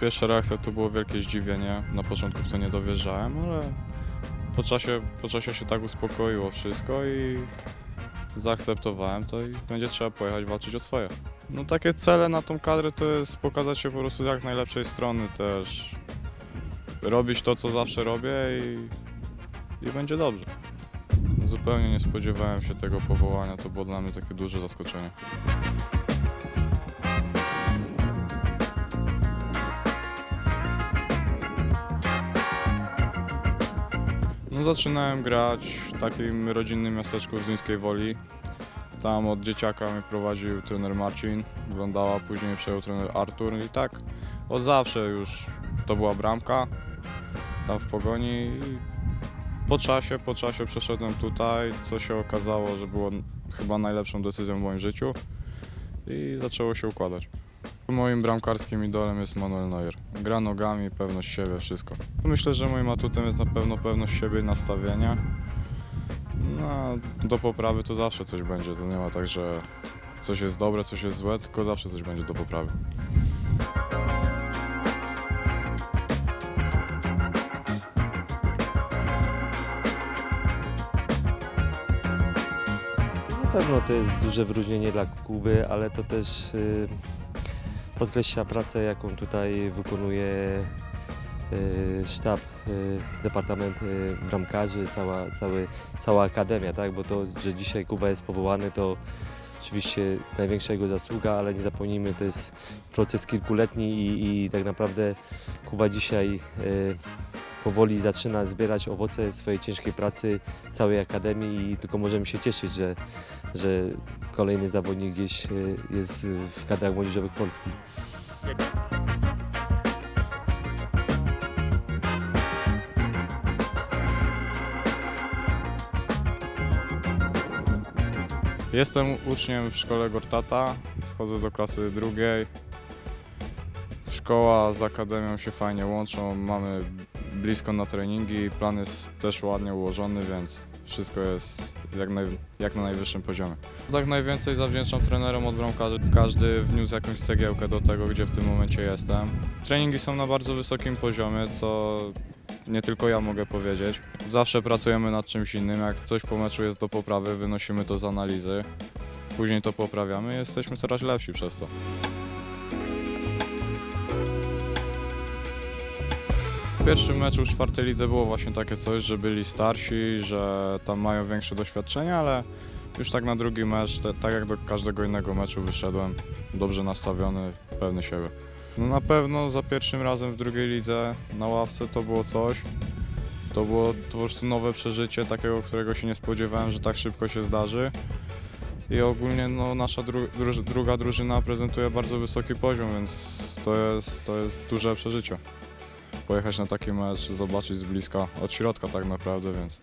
pierwsza reakcja to było wielkie zdziwienie. Na początku w to nie dowierzałem, ale po czasie, po czasie się tak uspokoiło wszystko i zaakceptowałem to i będzie trzeba pojechać walczyć o swoje. No takie cele na tą kadrę to jest pokazać się po prostu jak z najlepszej strony też. Robić to, co zawsze robię i, i będzie dobrze. Zupełnie nie spodziewałem się tego powołania, to było dla mnie takie duże zaskoczenie. Zaczynałem grać w takim rodzinnym miasteczku w Zduńskiej Woli. Tam od dzieciaka mnie prowadził trener Marcin, wyglądała, później przejął trener Artur i tak od zawsze już to była bramka tam w Pogoni i po czasie, po czasie przeszedłem tutaj, co się okazało, że było chyba najlepszą decyzją w moim życiu i zaczęło się układać. Moim bramkarskim idolem jest Manuel Neuer. Gra nogami, pewność siebie, wszystko. Myślę, że moim atutem jest na pewno pewność siebie i nastawienia. No, do poprawy to zawsze coś będzie. To nie ma tak, że coś jest dobre, coś jest złe, tylko zawsze coś będzie do poprawy. Na pewno to jest duże wyróżnienie dla Kuby, ale to też y, podkreśla pracę, jaką tutaj wykonuje y, sztab, y, departament y, bramkarzy, cała, cały, cała akademia, tak? bo to, że dzisiaj Kuba jest powołany, to oczywiście największa jego zasługa, ale nie zapomnijmy, to jest proces kilkuletni i, i tak naprawdę Kuba dzisiaj powoli zaczyna zbierać owoce swojej ciężkiej pracy całej akademii i tylko możemy się cieszyć, że, że kolejny zawodnik gdzieś y, jest w kadrach młodzieżowych Polski. Jestem uczniem w szkole Gortata, chodzę do klasy drugiej. Szkoła z akademią się fajnie łączą, mamy blisko na treningi, plan jest też ładnie ułożony, więc wszystko jest jak, naj, jak na najwyższym poziomie. Tak najwięcej zawdzięczam trenerom od bramkarzy. Każdy wniósł jakąś cegiełkę do tego, gdzie w tym momencie jestem. Treningi są na bardzo wysokim poziomie, co nie tylko ja mogę powiedzieć. Zawsze pracujemy nad czymś innym. Jak coś po meczu jest do poprawy, wynosimy to z analizy. Później to poprawiamy i jesteśmy coraz lepsi przez to. Pierwszym meczu w czwartej lidze było właśnie takie coś, że byli starsi, że tam mają większe doświadczenie, ale już tak na drugi mecz, te, tak jak do każdego innego meczu wyszedłem, dobrze nastawiony, pewny siebie. No na pewno za pierwszym razem w drugiej lidze na ławce to było coś. To było to po prostu nowe przeżycie, takiego, którego się nie spodziewałem, że tak szybko się zdarzy. I ogólnie no, nasza dru druga drużyna prezentuje bardzo wysoki poziom, więc to jest, to jest duże przeżycie. Pojechać na taki mecz, zobaczyć z bliska, od środka tak naprawdę, więc...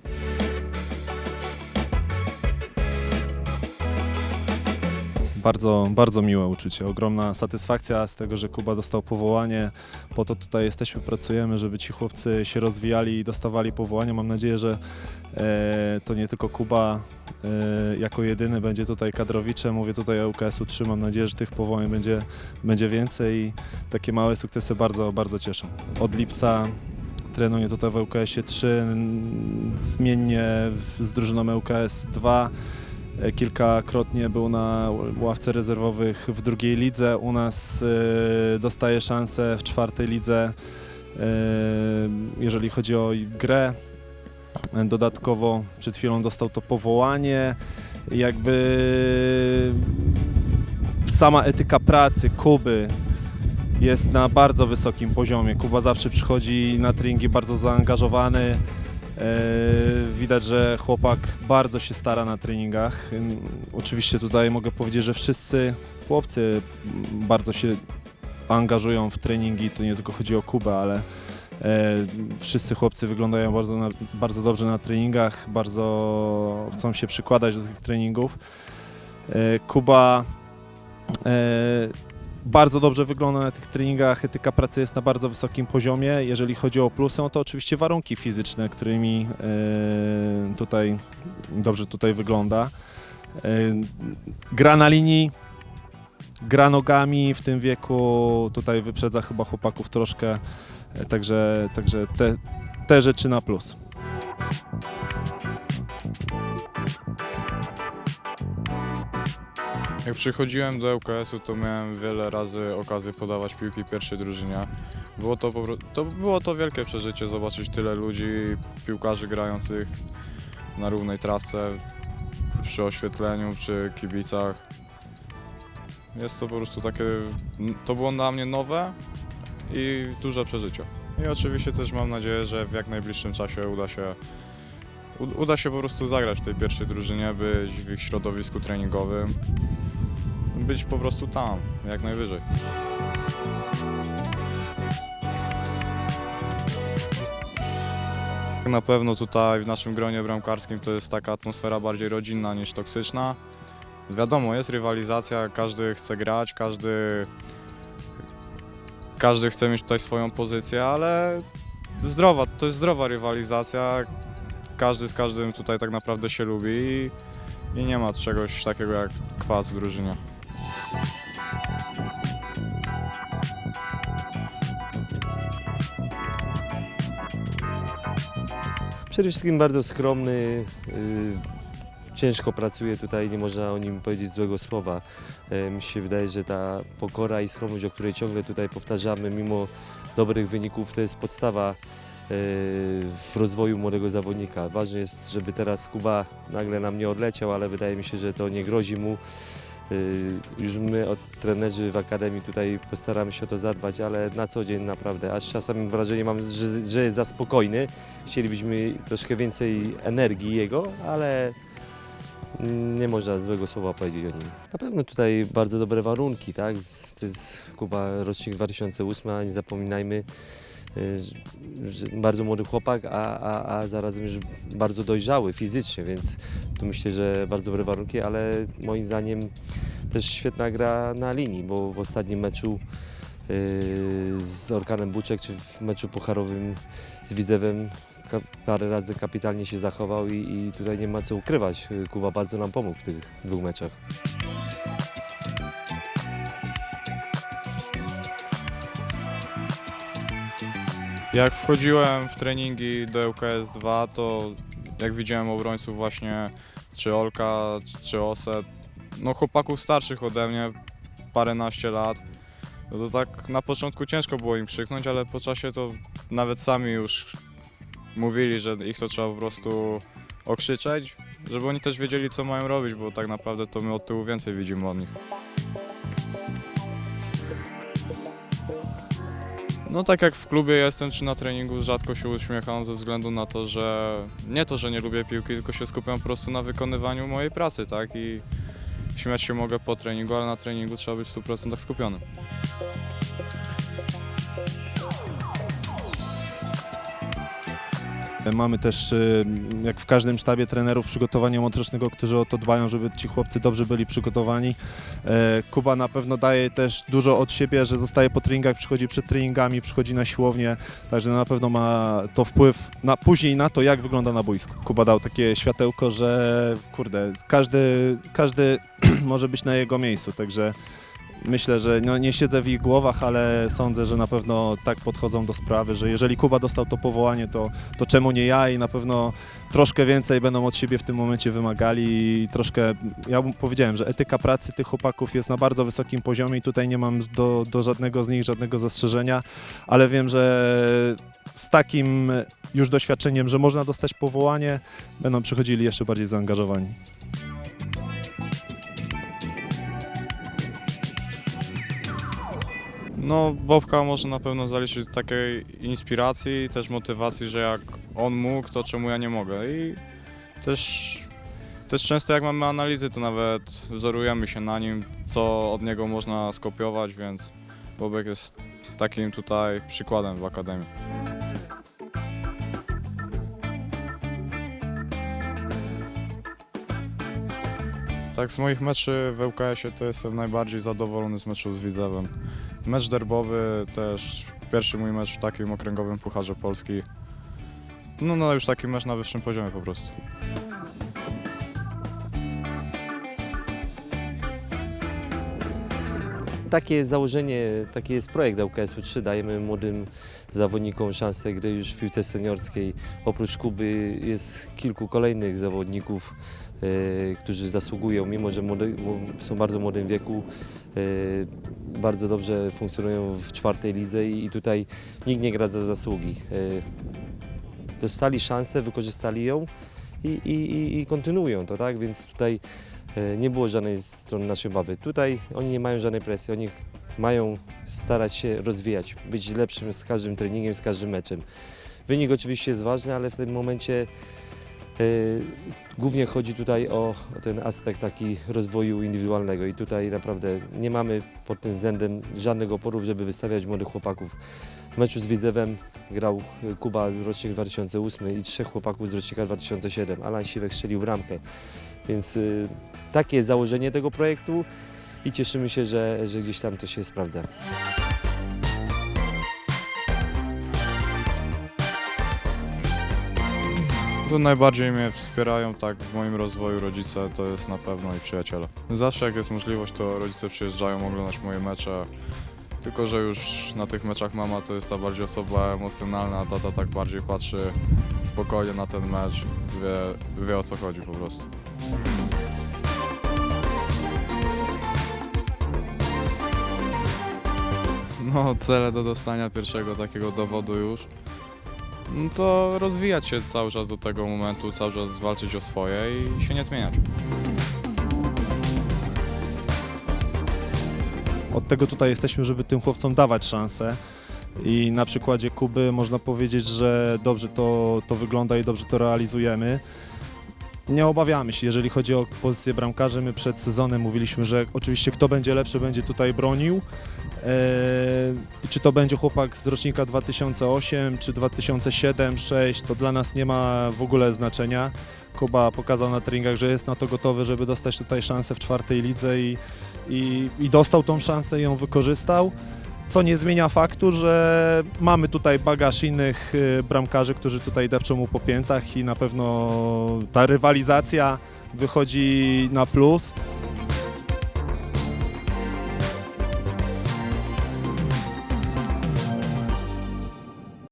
Bardzo, bardzo miłe uczucie, ogromna satysfakcja z tego, że Kuba dostał powołanie. Po to tutaj jesteśmy, pracujemy, żeby ci chłopcy się rozwijali i dostawali powołanie. Mam nadzieję, że e, to nie tylko Kuba e, jako jedyny będzie tutaj kadrowiczem. Mówię tutaj o UKS-u 3. Mam nadzieję, że tych powołań będzie, będzie więcej i takie małe sukcesy bardzo, bardzo cieszą. Od lipca trenuję tutaj w UKS-ie 3, zmiennie z drużyną UKS 2. E, Kilkakrotnie był na ławce rezerwowych w drugiej lidze. U nas e, dostaje szansę w czwartej lidze, e, jeżeli chodzi o grę. Dodatkowo przed chwilą dostał to powołanie. Jakby sama etyka pracy Kuby jest na bardzo wysokim poziomie. Kuba zawsze przychodzi na treningi bardzo zaangażowany. E, Widać, że chłopak bardzo się stara na treningach. Oczywiście tutaj mogę powiedzieć, że wszyscy chłopcy bardzo się angażują w treningi. Tu nie tylko chodzi o Kubę, ale e, wszyscy chłopcy wyglądają bardzo, na, bardzo dobrze na treningach, bardzo chcą się przykładać do tych treningów. E, Kuba bardzo dobrze wygląda na tych treningach, etyka pracy jest na bardzo wysokim poziomie. Jeżeli chodzi o plusy, no to oczywiście warunki fizyczne, którymi e, tutaj dobrze tutaj wygląda. E, Gra na linii, gra nogami w tym wieku, tutaj wyprzedza chyba chłopaków troszkę, e, także, także te, te rzeczy na plus. Jak przychodziłem do ŁKS-u, to miałem wiele razy okazję podawać piłki pierwszej drużynie. Było to, to, było to wielkie przeżycie zobaczyć tyle ludzi, piłkarzy grających na równej trawce, przy oświetleniu, przy kibicach. Jest to po prostu takie, to było dla mnie nowe i duże przeżycie. I oczywiście też mam nadzieję, że w jak najbliższym czasie uda się, uda się po prostu zagrać w tej pierwszej drużynie, być w ich środowisku treningowym być po prostu tam, jak najwyżej. Na pewno tutaj w naszym gronie bramkarskim to jest taka atmosfera bardziej rodzinna niż toksyczna. Wiadomo, jest rywalizacja, każdy chce grać, każdy, każdy chce mieć tutaj swoją pozycję, ale zdrowa, to jest zdrowa rywalizacja. Każdy z każdym tutaj tak naprawdę się lubi i, i nie ma czegoś takiego jak kwas w drużynie. Przede wszystkim bardzo skromny, y, ciężko pracuje tutaj, nie można o nim powiedzieć złego słowa. Y, Mi się wydaje, że ta pokora i skromność, o której ciągle tutaj powtarzamy, mimo dobrych wyników, to jest podstawa y, w rozwoju młodego zawodnika. Ważne jest, żeby teraz Kuba nagle nam nie odleciał, ale wydaje mi się, że to nie grozi mu. Y, Już my, od trenerzy w Akademii tutaj postaramy się o to zadbać, ale na co dzień naprawdę, aż czasami wrażenie mam, że, że jest za spokojny. Chcielibyśmy troszkę więcej energii jego, ale nie można złego słowa powiedzieć o nim. Na pewno tutaj bardzo dobre warunki, tak? To jest Kuba rocznik 2008, a nie zapominajmy, bardzo młody chłopak, a, a, a zarazem już bardzo dojrzały fizycznie, więc tu myślę, że bardzo dobre warunki, ale moim zdaniem też świetna gra na linii, bo w ostatnim meczu y, z Orkanem Buczek, czy w meczu pucharowym z Widzewem parę razy kapitalnie się zachował i, i tutaj nie ma co ukrywać. Y, Kuba bardzo nam pomógł w tych dwóch meczach. Jak wchodziłem w treningi do ŁKS 2, to jak widziałem obrońców właśnie, czy Olka, czy Oset, no chłopaków starszych ode mnie, paręnaście lat, no to tak na początku ciężko było im krzyknąć, ale po czasie to nawet sami już mówili, że ich to trzeba po prostu okrzyczeć, żeby oni też wiedzieli, co mają robić, bo tak naprawdę to my od tyłu więcej widzimy od nich. No tak jak w klubie jestem czy na treningu rzadko się uśmiecham ze względu na to, że nie to, że nie lubię piłki, tylko się skupiam po prostu na wykonywaniu mojej pracy, tak? I śmiać się mogę po treningu, ale na treningu trzeba być w 100% skupionym. Mamy też, y, jak w każdym sztabie trenerów, przygotowania motorycznego, którzy o to dbają, żeby ci chłopcy dobrze byli przygotowani. E, Kuba na pewno daje też dużo od siebie, że zostaje po treningach, przychodzi przed treningami, przychodzi na siłownię, także na pewno ma to wpływ na, później na to, jak wygląda na boisku. Kuba dał takie światełko, że kurde, każdy, każdy może być na jego miejscu, także Myślę, że no, nie siedzę w ich głowach, ale sądzę, że na pewno tak podchodzą do sprawy, że jeżeli Kuba dostał to powołanie, to, to czemu nie ja i na pewno troszkę więcej będą od siebie w tym momencie wymagali i troszkę, ja powiedziałem, że etyka pracy tych chłopaków jest na bardzo wysokim poziomie i tutaj nie mam do, do żadnego z nich żadnego zastrzeżenia, ale wiem, że z takim już doświadczeniem, że można dostać powołanie, będą przychodzili jeszcze bardziej zaangażowani. No Bobka może na pewno zaliczyć do takiej inspiracji, też motywacji, że jak on mógł, to czemu ja nie mogę. I też, też często jak mamy analizy, to nawet wzorujemy się na nim, co od niego można skopiować, więc Bobek jest takim tutaj przykładem w Akademii. Tak, z moich meczy w ŁKS-ie to jestem najbardziej zadowolony z meczu z Widzewem. Mecz derbowy też, pierwszy mój mecz w takim okręgowym Pucharze Polski. No, no już taki mecz na wyższym poziomie po prostu. Takie jest założenie, taki jest projekt ŁKS-u 3. Dajemy młodym zawodnikom szansę gry już w piłce seniorskiej. Oprócz Kuby jest kilku kolejnych zawodników, e, którzy zasługują, mimo że młode, mo- są w bardzo młodym wieku, e, bardzo dobrze funkcjonują w czwartej lidze i, i tutaj nikt nie gra za zasługi. E, dostali szansę, wykorzystali ją i, i, i, kontynuują to, tak? Więc tutaj nie było żadnej strony naszej obawy. Tutaj oni nie mają żadnej presji, oni mają starać się rozwijać, być lepszym z każdym treningiem, z każdym meczem. Wynik oczywiście jest ważny, ale w tym momencie e, głównie chodzi tutaj o, o ten aspekt taki rozwoju indywidualnego i tutaj naprawdę nie mamy pod tym względem żadnego oporów, żeby wystawiać młodych chłopaków. W meczu z Widzewem grał e, Kuba rocznik 2008 i trzech chłopaków z rocznika 2007. Alan Siwek strzelił bramkę. Więc y, takie jest założenie tego projektu i cieszymy się, że, że gdzieś tam to się sprawdza. To najbardziej mnie wspierają tak w moim rozwoju rodzice, to jest na pewno i przyjaciele. Zawsze jak jest możliwość, to rodzice przyjeżdżają oglądać moje mecze. Tylko, że już na tych meczach mama to jest ta bardziej osoba emocjonalna, a tata tak bardziej patrzy spokojnie na ten mecz, wie, wie o co chodzi po prostu. No, cele do dostania pierwszego takiego dowodu już. No to rozwijać się cały czas do tego momentu, cały czas walczyć o swoje i się nie zmieniać. Od tego tutaj jesteśmy, żeby tym chłopcom dawać szansę. I na przykładzie Kuby można powiedzieć, że dobrze to, to wygląda i dobrze to realizujemy. Nie obawiamy się, jeżeli chodzi o pozycję bramkarzy. My przed sezonem mówiliśmy, że oczywiście kto będzie lepszy, będzie tutaj bronił. Eee, czy to będzie chłopak z rocznika 2008, czy 2007, 2006, to dla nas nie ma w ogóle znaczenia. Kuba pokazał na treningach, że jest na to gotowy, żeby dostać tutaj szansę w czwartej lidze i, i, i dostał tą szansę i ją wykorzystał. Co nie zmienia faktu, że mamy tutaj bagaż innych y, bramkarzy, którzy tutaj depczą mu po piętach i na pewno ta rywalizacja wychodzi na plus.